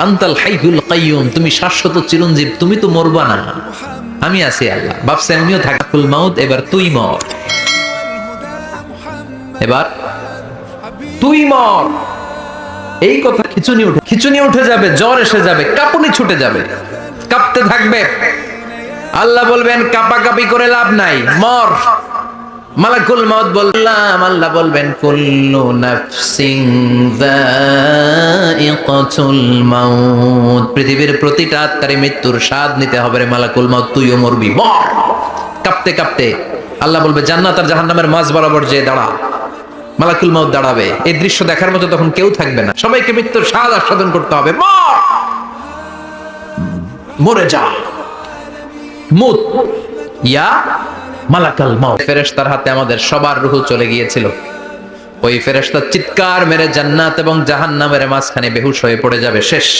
আন্তাল হাইহুল কাইয়ুম, তুমি শাশ্বত চিরঞ্জীব, তুমি তো মরবা না। আমি আছি আল্লাহ। ভাবছে আমিও মাউদ এবার তুই মর। এবার তুই মর। এই কথা খিচুনি উঠে খিচুনি উঠে যাবে, জ্বর এসে যাবে, কাঁপুনি ছুটে যাবে। কাঁপতে থাকবে। আল্লাহ বলবেন, কাপাকাপি করে লাভ নাই, মর। মালাকুল মউত বললাম, আল্লাহ বলবেন, কুল্লু যায়িকাতুল মাউত পৃথিবীর প্রতিটা আত্মারে মৃত্যুর স্বাদ নিতে হবে রে মালাকুল মউত তুইও মরবি মর কাঁপতে কাঁপতে আল্লাহ বলবে, জান্নাত আর জাহান্নামের মাঝ বরাবর যে দাঁড়া, মালাকুল মউত দাঁড়াবে। এই দৃশ্য দেখার মতো তখন কেউ থাকবে না। সবাইকে মৃত্যুর স্বাদ আস্বাদন করতে হবে। মর! মরে যা। মুত। ইয়া মালাকাল মাউত। ফেরেশতার হাতে আমাদের সবার রুহ চলে গিয়েছিল। ওই ফেরেস্তা চিৎকার মেরে জান্নাত এবং জাহান্নামের মাঝখানে বেহুশ হয়ে পড়ে যাবে। শেষ।